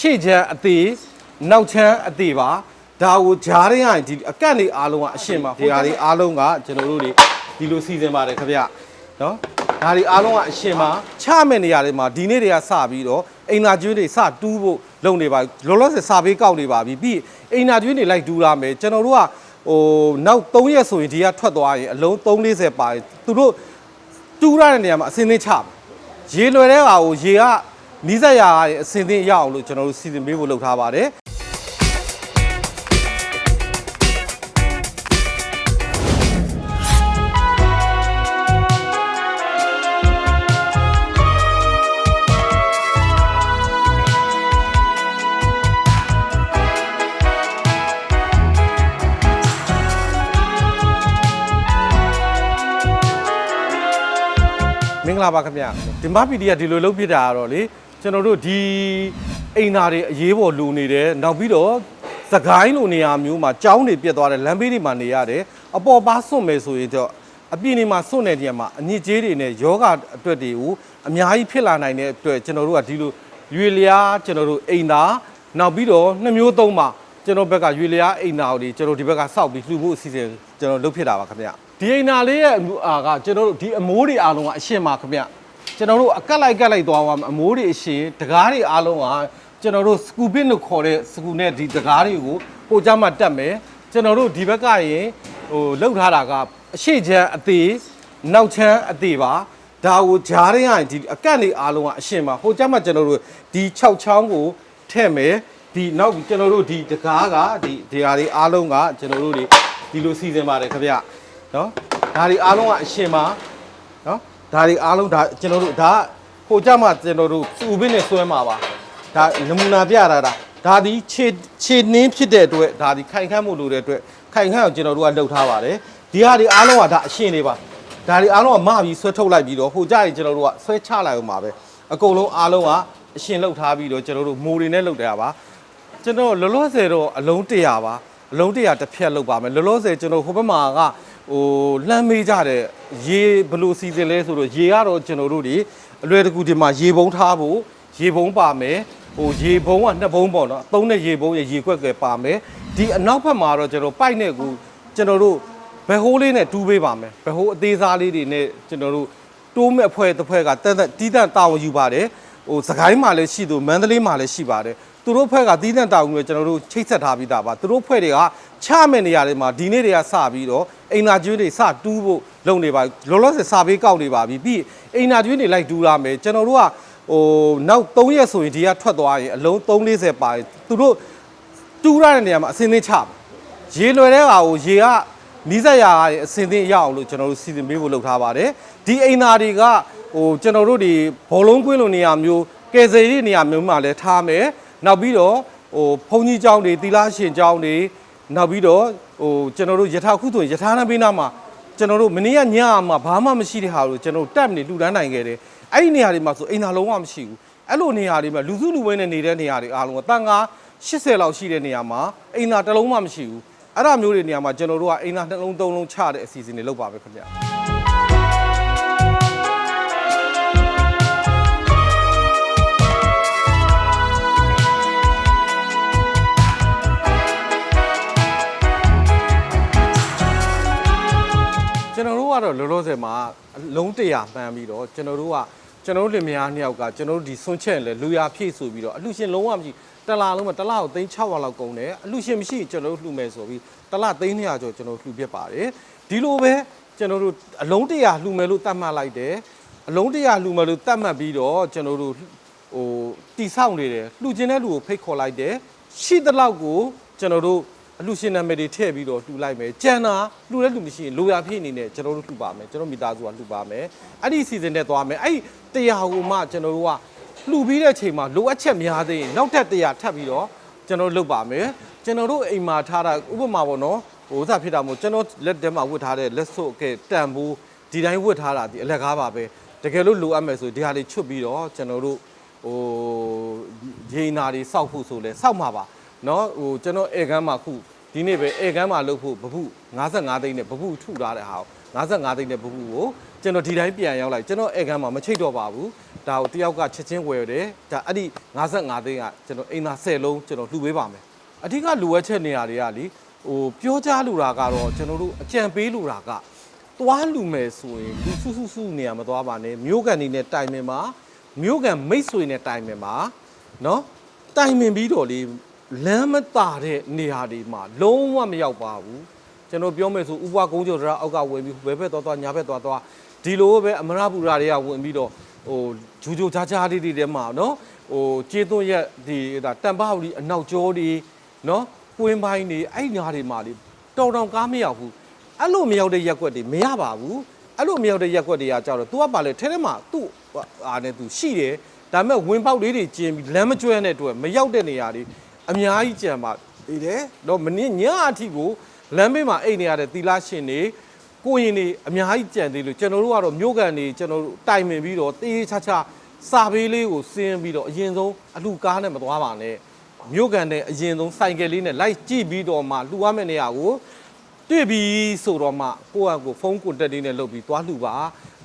ရှေ့ချမ်းအသေးနောက်ချမ်းအသေးပါဒါကိုဂျားရင်းကဒီအကန့်လေးအားလုံးကအရှင်းပါဒီဟာလေးအားလုံးကကျွန်တော်တို့တွေဒီလိုစီစဉ်ပါတယ်ခင်ဗျနော်ဒါတွေအားလုံးကအရှင်းပါချမဲ့နေရာတွေမှာဒီနေ့တွေကစပြီးတော့အိမ်သာကျွေးတွေစတူးဖို့လုပ်နေပါလောလောဆယ်စာပေးကောက်နေပါပြီပြီးအိမ်သာကျွေးတွေလိုက်တူးရမယ်ကျွန်တော်တို့ကဟိုနောက်3ရက်ဆိုရင်ဒီကထွက်သွားရင်အလုံး340ပါတယ်သူတို့တူးရတဲ့နေရာမှာအစင်းသင်းချပါရေလွယ်တဲ့ဟာကိုရေက နီးစက်ရာရဲ့အစင်သင်းရအောင်လို့ကျွန်တော်တို့စီစဉ်ပေးဖို့လုပ်ထားပါတယ်မင်္ဂလာပါခင်ဗျဒီမပီဒီကဒီလိုလုပ်ပြတာကတော့လေ ကျွန်တော်တို့ဒီအိမ်သားတွေအရေးပေါ်လူနေတယ်နောက်ပြီးတော့စကိုင်းလိုနေရာမျိုးမှာကြောင်းတွေပြတ်သွားတယ်လမ်းဘေးတွေမှာနေရတယ်အပေါ်ပါဆွန့်မယ်ဆိုရင်တော့အပြင်းနေမှာဆွန့်တဲ့နေရာမှာအညစ်အကြေးတွေနဲ့ယောဂအတွက်တွေကိုအများကြီးဖြစ်လာနိုင်တဲ့အတွက်ကျွန်တော်တို့ကဒီလိုရွေလျားကျွန်တော်တို့အိမ်သားနောက်ပြီးတော့နှစ်မျိုးသုံးပါကျွန်တော်ဘက်ကရွေလျားအိမ်သားတွေကျွန်တော်ဒီဘက်ကစောက်ပြီးလှူဖို့အစီအစဉ်ကျွန်တော်လုပ်ဖြစ်တာပါခင်ဗျဒီအိမ်သားလေးရဲ့အာကကျွန်တော်တို့ဒီအမိုးတွေအားလုံးကအရှင်းပါခင်ဗျ ကျွန်တော်တို့အကက်လိုက်ကက်လိုက်သွားမှာအမိုးတွေအရှင်တကားတွေအားလုံးကကျွန်တော်တို့စကူပစ်လို့ခေါ်တဲ့စကူနဲ့ဒီတကားတွေကိုပို့ကြမှာတက်မယ်ကျွန်တော်တို့ဒီဘက်ကရင်ဟိုလှုပ်ထားတာကအရှိချမ်းအသေးနောက်ချမ်းအသေးပါဒါကိုဂျားရင်းကဒီအကက်လေးအားလုံးကအရှင်ပါဟိုကြမှာကျွန်တော်တို့ဒီ6ချောင်းကိုထည့်မယ်ဒီနောက်ကျွန်တော်တို့ဒီတကားကဒီဒီဟာတွေအားလုံးကကျွန်တော်တို့တွေဒီလိုစီစဉ်ပါတယ်ခင်ဗျနော်ဒါတွေအားလုံးကအရှင်ပါနော် ဒါတွေအားလုံးဒါကျွန်တော်တို့ဒါဟိုကြမှာကျွန်တော်တို့စူပင်းနဲ့ဆွဲမှာပါဒါနမူနာပြတာဒါဒါဒီခြေခြေနှင်းဖြစ်တဲ့အတွက်ဒါဒီခိုင်ခန့်မှုလို့တဲ့အတွက်ခိုင်ခန့်အောင်ကျွန်တော်တို့ကလှုပ်ထားပါတယ်ဒီဟာဒီအားလုံးကဒါအရှင်းလေးပါဒါတွေအားလုံးကမပြီးဆွဲထုတ်လိုက်ပြီးတော့ဟိုကြရင်ကျွန်တော်တို့ကဆွဲချလိုက်အောင်ပါပဲအကုန်လုံးအားလုံးကအရှင်းလှုပ်ထားပြီးတော့ကျွန်တော်တို့မိုးတွေနဲ့လှုပ်တယ်ပါကျွန်တော်လောလောဆယ်တော့အလုံး100ပါအလုံး100တစ်ဖြက်လှုပ်ပါမယ်လောလောဆယ်ကျွန်တော်ဟိုဘက်မှာက ဟိုလှမ်းမေးကြတဲ့ရေဘယ်လိုစီစဉ်လဲဆိုတော့ရေကတော့ကျွန်တော်တို့ဒီအလွယ်တကူဒီမှာရေပုံးထားဖို့ရေပုံးပါမယ်ဟိုရေပုံးကနှစ်ပုံးပေါ့နော်အသုံးနဲ့ရေပုံးရရေခွက်ကဲပါမယ်ဒီအနောက်ဘက်မှာတော့ကျွန်တော်ပိုက်နဲ့ကူကျွန်တော်တို့ဘယ်ဟိုးလေးနဲ့တူးပေးပါမယ်ဘယ်ဟိုးအသေးစားလေးတွေနဲ့ကျွန်တော်တို့တိုးမဲ့အဖွဲ့တစ်ဖွဲ့ကတက်တက်တီးတန့်တာဝန်ယူပါတယ်ဟိုစကိုင်းမှာလည်းရှိသူမန္တလေးမှာလည်းရှိပါတယ်သူတို့ဖွဲ့ကတီးတန့်တာဝန်ယူကျွန်တော်တို့ချိတ်ဆက်ထားပြီးသားပါသူတို့ဖွဲ့တွေကချမဲ့နေရာတွေမှာဒီနေ့တွေကစပြီးတော့ အိမ်နာကျွေးတွေစတူးဖို့လုပ်နေပါလောလောဆယ်စာပေးကောက်နေပါပြီပြီးအိမ်နာကျွေးတွေလိုက်တူးရမယ်ကျွန်တော်တို့ကဟိုနောက်3ရက်ဆိုရင်ဒီကထွက်သွားရင်အလုံး340ပါတယ်သူတို့တူးရတဲ့နေရာမှာအစင်းသင်းချပါရေလွယ်တဲ့ဟာကိုရေကနီးစက်ရာရဲ့အစင်းသင်းရအောင်လို့ကျွန်တော်တို့စီစဉ်ပေးဖို့လုပ်ထားပါတယ်ဒီအိမ်နာတွေကဟိုကျွန်တော်တို့ဒီဘောလုံးကွင်းလိုနေရာမျိုးကယ်ဆယ်ရေးနေရာမျိုးမှာလည်းထားမယ်နောက်ပြီးတော့ဟိုဘုံကြီးကျောင်းတွေသီလရှင်ကျောင်းတွေနောက်ပြီးတော့ ဟိုကျွန်တော်တို့ယထာခုဆိုရင်ယထာနာပေးနာမှာကျွန်တော်တို့မနေ့ကညမှာဘာမှမရှိတဲ့ဟာကိုကျွန်တော်တို့တက်နေလှူဒန်းနိုင်ခဲ့တယ်အဲ့ဒီနေရာတွေမှာဆိုအိမ်သာလုံးဝမရှိဘူးအဲ့လိုနေရာတွေမှာလူစုလူဝဲနဲ့နေတဲ့နေရာတွေအားလုံးကတန်ငါ80လောက်ရှိတဲ့နေရာမှာအိမ်သာတစ်လုံးမှမရှိဘူးအဲ့ဒါမျိုးတွေနေရာမှာကျွန်တော်တို့ကအိမ်သာတစ်လုံးသုံးလုံးချတဲ့အစီအစဉ်တွေလုပ်ပါပဲခင်ဗျာ တော်တို့ကတော့လောလောဆယ်မှာအလုံးတရာမှန်းပြီးတော့ကျွန်တော်တို့ကကျွန်တော်တို့လင်မယားနှစ်ယောက်ကကျွန်တော်တို့ဒီဆွန့်ချက်လဲလူရဖြည့်ဆိုပြီးတော့အလှရှင်လုံးဝမရှိတစ်လားလုံးမှာတစ်လားကိုသိန်း600လောက်ကုန်တယ်အလှရှင်မရှိကျွန်တော်တို့လှူမယ်ဆိုပြီးတစ်လားသိန်း200ကျော်ကျွန်တော်တို့လှူပြစ်ပါတယ်ဒီလိုပဲကျွန်တော်တို့အလုံးတရာလှူမယ်လို့သတ်မှတ်လိုက်တယ်အလုံးတရာလှူမယ်လို့သတ်မှတ်ပြီးတော့ကျွန်တော်တို့ဟိုတိဆောက်နေတယ်လှူခြင်းတဲ့လူကိုဖိတ်ခေါ်လိုက်တယ်ရှိတဲ့လောက်ကိုကျွန်တော်တို့ အလှရှင်နာမည်တွေထည့်ပြီးတော့လှူလိုက်မယ်ကြံတာလှူတဲ့လူမရှိရင်လိုရာဖြစ်အနေနဲ့ကျွန်တော်တို့လှူပါမယ်ကျွန်တော်မိသားစုကလှူပါမယ်အဲ့ဒီစီစဉ်နဲ့သွားမယ်အဲ့ဒီတရားဟိုမှကျွန်တော်တို့ကလှူပြီးတဲ့ချိန်မှာလိုအပ်ချက်များသေးရင်နောက်ထပ်တရားထပ်ပြီးတော့ကျွန်တော်တို့လုပ်ပါမယ်ကျွန်တော်တို့အိမ်မှာထားတာဥပမာပေါ့နော်ဟိုဥစားဖြစ်တာမို့ကျွန်တော်လက်ထဲမှာဝတ်ထားတဲ့လက်စွပ်ကဲတန်ဘူးဒီတိုင်းဝတ်ထားတာဒီအလက်ကားပါပဲတကယ်လို့လိုအပ်မယ်ဆိုဒီဟာလေးချွတ်ပြီးတော့ကျွန်တော်တို့ဟိုရေနာတွေစောက်ဖို့ဆိုလဲစောက်မှာပါ เนาะဟိုကျွန်တော်ဧကန်းမှာခု ဒီနေ့ပဲဧကန်းမှာလုပ်ဖို့ဗပု55သိန်းနဲ့ဗပုထုထားတဲ့ဟာကို55သိန်းနဲ့ဘူးဘူးကိုကျွန်တော်ဒီတိုင်းပြန်ရောက်လိုက်ကျွန်တော်ဧကန်မှာမချိတ်တော့ပါဘူးဒါကိုတယောက်ကချက်ချင်းဝယ်တယ်ဒါအဲ့ဒီ55သိန်းကကျွန်တော်အိမ်သာ10လုံးကျွန်တော်လှူပေးပါမယ်အဓိကလိုအပ်ချက်နေရာတွေကလေဟိုပြောကြားလူတာကတော့ကျွန်တော်တို့အကြံပေးလူတာကသွားလူမယ်ဆိုရင်လူစုစုစုနေရာမသွားပါနဲ့မျိုးကန်နေနဲ့တိုင်ပင်မှာမျိုးကန်မိတ်ဆွေနဲ့တိုင်ပင်မှာနော်တိုင်ပင်ပြီးတော့လေ လမ်းမတာတဲ့နေရာတွေမှာလုံးဝမရောက်ပါဘူးကျွန်တော်ပြောမယ်ဆိုဥပကုန်းကျော်တရားအောက်ကဝင်ပြီးဘယ်ဘက်သွားသွားညာဘက်သွားသွားဒီလိုပဲအမရပူရာတွေကဝင်ပြီးတော့ဟိုဂျူဂျူချာချာလေးတွေထဲမှာနော်ဟိုကျေးသွန်းရက်ဒီဒါတန်ပဟူဒီအနောက်ကျောတွေနော်ကွင်းပိုင်းတွေအဲ့ညာတွေမှာလေတော်တော်ကားမရောက်ဘူးအဲ့လိုမရောက်တဲ့ရက်ွက်တွေမရပါဘူးအဲ့လိုမရောက်တဲ့ရက်ွက်တွေကကြောက်တော့ तू ကပါလေထဲထဲမှာသူ့အားနဲ့ तू ရှိတယ်ဒါပေမဲ့ဝင်ပေါက်လေးတွေကျင်းပြီးလမ်းမကျွဲတဲ့အတွက်မရောက်တဲ့နေရာတွေ အများကြီးကြံပါနေတယ်တော့မင်းညအထိကိုလမ်းဘေးမှာအိတ်နေရတဲ့သီလရှင်တွေကိုရင်တွေအများကြီးကြံသေးလို့ကျွန်တော်တို့ကတော့မြို့ကန်တွေကျွန်တော်တို့တိုင်ပင်ပြီးတော့တေးချာချာစာဘေးလေးကိုစင်းပြီးတော့အရင်ဆုံးအလှကားနဲ့မသွားပါနဲ့မြို့ကန်နဲ့အရင်ဆုံးစိုင်ကယ်လေးနဲ့လိုက်ကြည့်ပြီးတော့မှလှူရမယ့်နေရာကိုတွေ့ပြီဆိုတော့မှကိုယ့်အကိုဖုန်းကွန်တက်လေးနဲ့လုပ်ပြီးသွားလှူပါ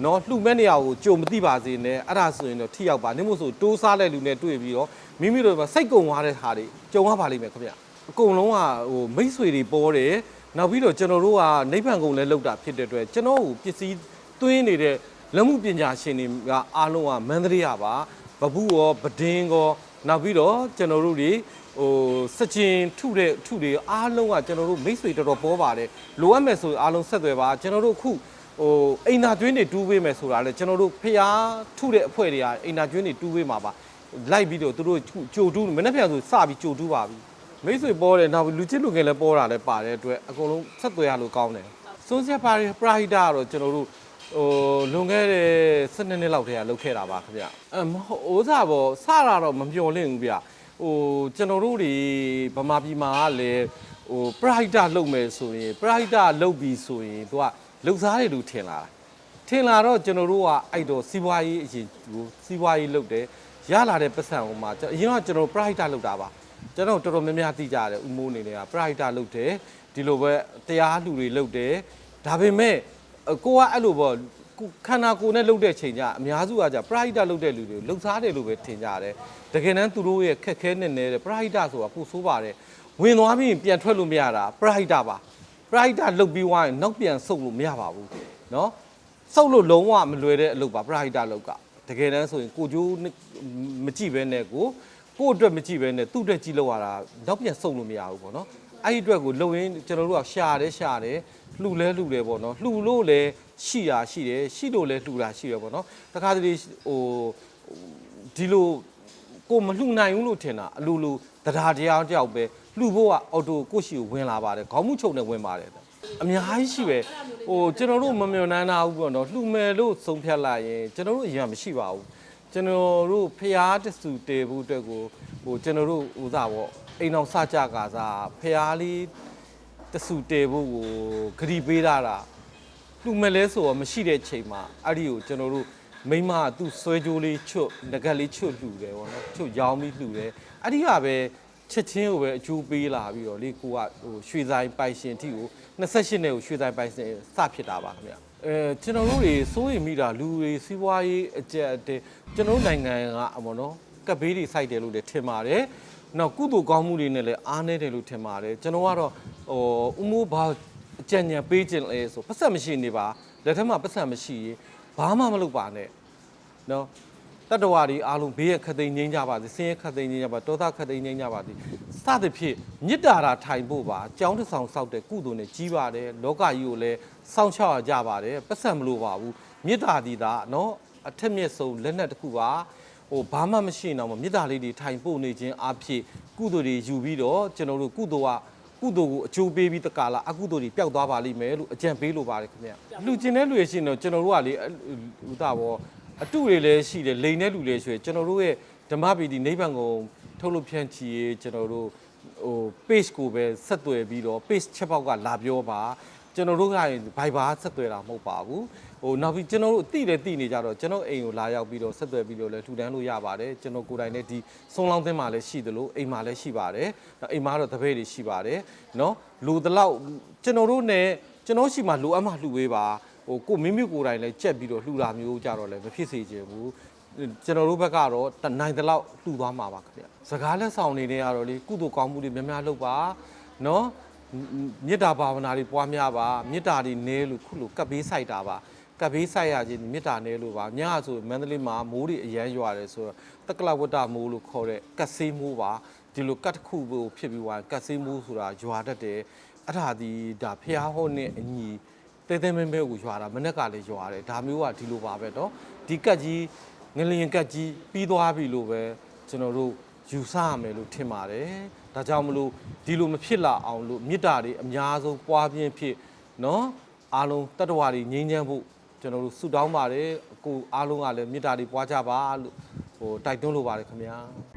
နော်လှူမဲ့နေရာကိုကြုံမသိပါစေနဲ့အဲ့ဒါဆိုရင်တော့ထိရောက်ပါနေမို့ဆိုတိုးစားတဲ့လူနဲ့တွေ့ပြီးတော့မိမိတို့စိတ်ကုံသွားတဲ့ဟာတွေကြုံရပါလိမ့်မယ်ခင်ဗျအကုန်လုံးကဟိုမိတ်ဆွေတွေပေါ်တယ်နောက်ပြီးတော့ကျွန်တော်တို့ကနိဗ္ဗာန်ကုန်လည်းလောက်တာဖြစ်တဲ့အတွက်ကျွန်တော်ကိုပစ္စည်းသွင်းနေတဲ့လက်မှုပညာရှင်တွေကအားလုံးကမန္တလေးရပါဗပုရောပဒင်းရောနောက်ပြီးတော့ကျွန်တော်တို့တွေဟိုစကြင်ထုတဲ့ထုတွေအားလုံးကကျွန်တော်တို့မိတ်ဆွေတော်တော်ပေါ်ပါတယ်လိုအပ်မယ်ဆိုရင်အားလုံးဆက်သွယ်ပါကျွန်တော်တို့အခု ဟိုအိမ်နာကျွင်းတွေတူးပေးမယ်ဆိုတာလေကျွန်တော်တို့ဖျားထုတဲ့အဖွဲ့တွေကအိမ်နာကျွင်းတွေတူးပေးမှာပါလိုက်ပြီးတော့သူတို့ကြိုတူးမနေ့ပြန်ဆိုစပြီးကြိုတူးပါပြီမိတ်ဆွေပေါ်တယ်နောက်လူချစ်လူငယ်လည်းပေါ်တာလည်းပါတဲ့အတွက်အကုန်လုံးဆက်သွယ်ရလို့ကောင်းတယ်စွန်းဆက်ပါရီပရာဟိတာကတော့ကျွန်တော်တို့ဟိုလွန်ခဲ့တဲ့12နှစ်လောက်တည်းကလုပ်ခဲ့တာပါခင်ဗျအမဟုတ်ဥစားပေါ်စတာတော့မမျော်လင့်ဘူးဗျဟိုကျွန်တော်တို့တွေဗမာပြည်မှာကလည်းဟိုပရာဟိတာလုပ်မယ်ဆိုရင်ပရာဟိတာလုပ်ပြီးဆိုရင်သူက လှုပ်စားတယ်လို့ထင်လာတာထင်လာတော့ကျွန်တော်တို့ကအဲ့တော့စီးပွားရေးအရင်ကိုစီးပွားရေးလုပ်တယ်ရလာတဲ့ပတ်စံဟိုမှာကျွန်တော်အရင်ကကျွန်တော်ပရိုက်တာလုပ်တာပါကျွန်တော်တော်တော်များများသိကြတယ်ဥမိုးအနေနဲ့ကပရိုက်တာလုပ်တယ်ဒီလိုပဲတရားလူတွေလုပ်တယ်ဒါပေမဲ့အကိုကအဲ့လိုပေါ့ကိုခန္ဓာကိုယ်နဲ့လုပ်တဲ့ချိန်ကျအများစုကကြပရိုက်တာလုပ်တဲ့လူတွေလှုပ်ရှားတယ်လို့ပဲထင်ကြတယ်တကယ်တမ်းသူတို့ရဲ့ခက်ခဲနေနေတဲ့ပရိုက်တာဆိုတာကိုဆိုးပါတယ်ဝင်သွားပြီးရင်ပြန်ထွက်လို့မရတာပရိုက်တာပါပ ရိုက်တာလုပ်ပြီးသွားရင်နောက်ပြန်ဆုတ်လို့မရပါဘူးเนาะ စောက်လို့လုံးဝမလွယ်တဲ့အလုပ်ပါပရာဟိတအလုပ်ကတကယ်တမ်းဆိုရင်ကိုကျိုးမကြည့်ဘဲနဲ့ကိုကို့အတွက်မကြည့်ဘဲနဲ့သူ့အတွက်ကြည့်လို့ရတာတော့ပြန်စုံလို့မရဘူးပေါ့နော်အဲ့ဒီအတွက်ကိုလုံရင်းကျွန်တော်တို့ကရှာတယ်ရှာတယ်လှူလဲလှူတယ်ပေါ့နော်လှူလို့လဲရှိတာရှိတယ်ရှိလို့လဲလှူတာရှိတယ်ပေါ့နော်တခါတလေဟိုဒီလိုကိုမလှူနိုင်ဘူးလို့ထင်တာအလိုလိုတရားတရားတယောက်ပဲ လှူဖို့ကအော်တိုကိုယ့်ရှိကိုဝင်လာပါတယ်ခေါင်းမှုချုပ်နဲ့ဝင်ပါတယ်အများကြီးရှိပဲဟိုကျွန်တော်တို့မမျော်နှမ်းတာဘူးပေါ့နော်လှူမယ်လို့ဆုံးဖြတ်လိုက်ရင်ကျွန်တော်တို့အရင်ကမရှိပါဘူးကျွန်တော်တို့ဖျားတဆူတေဖို့အတွက်ကိုဟိုကျွန်တော်တို့ဥစားပေါ့အိမ်အောင်စကြကစားဖျားလေးတဆူတေဖို့ကိုဂရီပေးတာတာလှူမယ်လဲဆိုတော့မရှိတဲ့ချိန်မှာအဲ့ဒီကိုကျွန်တော်တို့မိမကသူ့ဆွဲကြိုးလေးချွတ်ငကက်လေးချွတ်လှူတယ်ပေါ့နော်ချွတ်ရောင်းပြီးလှူတယ်အဲ့ဒီကပဲ ချက်ချင်းကိုပဲအကျိုးပေးလာပြီးတော့လေကိုကဟိုရွှေဆိုင်ပိုင်ရှင်အထိကို28နှစ်ကိုရွှေဆိုင်ပိုင်ရှင်စဖြစ်တာပါခင်ဗျအဲကျွန်တော်တို့တွေစိုးရိမ်မိတာလူတွေစီးပွားရေးအကျက်အတဲကျွန်တော်တို့နိုင်ငံကအမော်နော်ကပ်ဘေးတွေစိုက်တယ်လို့လည်းထင်ပါတယ်နောက်ကုသိုလ်ကောင်းမှုတွေနဲ့လည်းအားနည်းတယ်လို့ထင်ပါတယ်ကျွန်တော်ကတော့ဟိုဥမိုးဘာအကြံဉာဏ်ပေးခြင်းလဲဆိုပတ်သက်မရှိနေပါလက်ထက်မှာပတ်သက်မရှိရင်ဘာမှမလုပ်ပါနဲ့နော် တတ္တဝါတွေအားလုံးဘေးရခတ်သိမ်းငြိမ်းကြပါစေဆင်းရဲခတ်သိမ်းငြိမ်းကြပါတောသခတ်သိမ်းငြိမ်းကြပါစေစသဖြင့်မေတ္တာရာထိုင်ဖို့ပါအကြောင်းတစ်ဆောင်ဆောက်တဲ့ကုသိုလ်နဲ့ကြီးပါတယ်လောကကြီးကိုလည်းစောင့်ရှောက်ရကြပါတယ်ပတ်စံမလို့ပါဘူးမေတ္တာဒီသာနော်အထက်မြက်ဆုံးလက်နက်တစ်ခုပါဟိုဘာမှမရှိရင်တော့မေတ္တာလေးတွေထိုင်ပို့နေခြင်းအဖြစ်ကုသိုလ်တွေယူပြီးတော့ကျွန်တော်တို့ကုသိုလ်ကကုသိုလ်ကိုအကျိုးပေးပြီးတက္ကလာအကုသိုလ်တွေပျောက်သွားပါလိမ့်မယ်လို့အကြံပေးလိုပါတယ်ခင်ဗျလူကျင်တဲ့လူရရှိရင်တော့ကျွန်တော်တို့ကလေဥတာဘော အတုတွေလည်းရှိတယ်လိန်တဲ့လူလည်းရှိတယ်ကျွန်တော်တို့ရဲ့ဓမ္မပီတိနိဗ္ဗာန်ကိုထုတ်လို့ဖြန့်ချီရေးကျွန်တော်တို့ဟို page ကိုပဲဆက်သွယ်ပြီးတော့ page ချက်ပေါက်ကလာပြောပါကျွန်တော်တို့ကရင် Viber ဆက်သွယ်တာမဟုတ်ပါဘူးဟိုနောက်ပြီးကျွန်တော်တို့အတိလည်းတိနေကြတော့ကျွန်တော်အိမ်ကိုလာရောက်ပြီးတော့ဆက်သွယ်ပြီးတော့လည်းထူတန်းလို့ရပါတယ်ကျွန်တော်ကိုယ်တိုင်လည်းဒီဆုံးလောင်းသင်းမှာလည်းရှိသလိုအိမ်မှာလည်းရှိပါတယ်နောက်အိမ်မှာတော့တပည့်တွေရှိပါတယ်เนาะလူတလောက်ကျွန်တော်တို့ ਨੇ ကျွန်တော်ရှိမှလိုအပ်မှလှူပေးပါ ဟိုကိုမိမိကိုယ်တိုင်လည်းကြက်ပြီးတော့လှူတာမျိုးကြတော့လည်းမဖြစ်စေချင်ဘူးကျွန်တော်တို့ဘက်ကတော့တနိုင်တဲ့လောက်လှူသွားမှာပါခင်ဗျစကားလက်ဆောင်နေနေရတော့လေကုသိုလ်ကောင်းမှုတွေများများလုပ်ပါနော်မေတ္တာဘာဝနာတွေပွားများပါမေတ္တာတွေနည်းလို့ခုလိုကပ်ဘေးဆိုင်တာပါကပ်ဘေးဆိုင်ရခြင်းမေတ္တာနည်းလို့ပါညဆိုမန္တလေးမှာမိုးတွေအရမ်းရွာတယ်ဆိုတော့တက္ကလဝတ္တမိုးလို့ခေါ်တဲ့ကတ်ဆေးမိုးပါဒီလိုကတ်တစ်ခုကိုဖြစ်ပြီးသွားကတ်ဆေးမိုးဆိုတာရွာတတ်တယ်အဲ့ဒါဒီဒါဖျားဟောနဲ့အညီ တဲတဲမဲမဲကိုရွာတာမနေ့ကလည်းရွာတယ်ဒါမျိုးကဒီလိုပါပဲเนาะဒီကတ်ကြီးငလျင်ကတ်ကြီးပြီးသွားပြီလို့ပဲကျွန်တော်တို့ယူဆရမယ်လို့ထင်ပါတယ်ဒါကြောင့်မလို့ဒီလိုမဖြစ်လာအောင်လို့မေတ္တာတွေအများဆုံးပွားပြင်းဖြစ်เนาะအားလုံးတတ္တဝါတွေငြိမ်းချမ်းဖို့ကျွန်တော်တို့ဆုတောင်းပါတယ်ကိုအားလုံးကလည်းမေတ္တာတွေပွားကြပါလို့ဟိုတိုက်တွန်းလိုပါတယ်ခင်ဗျာ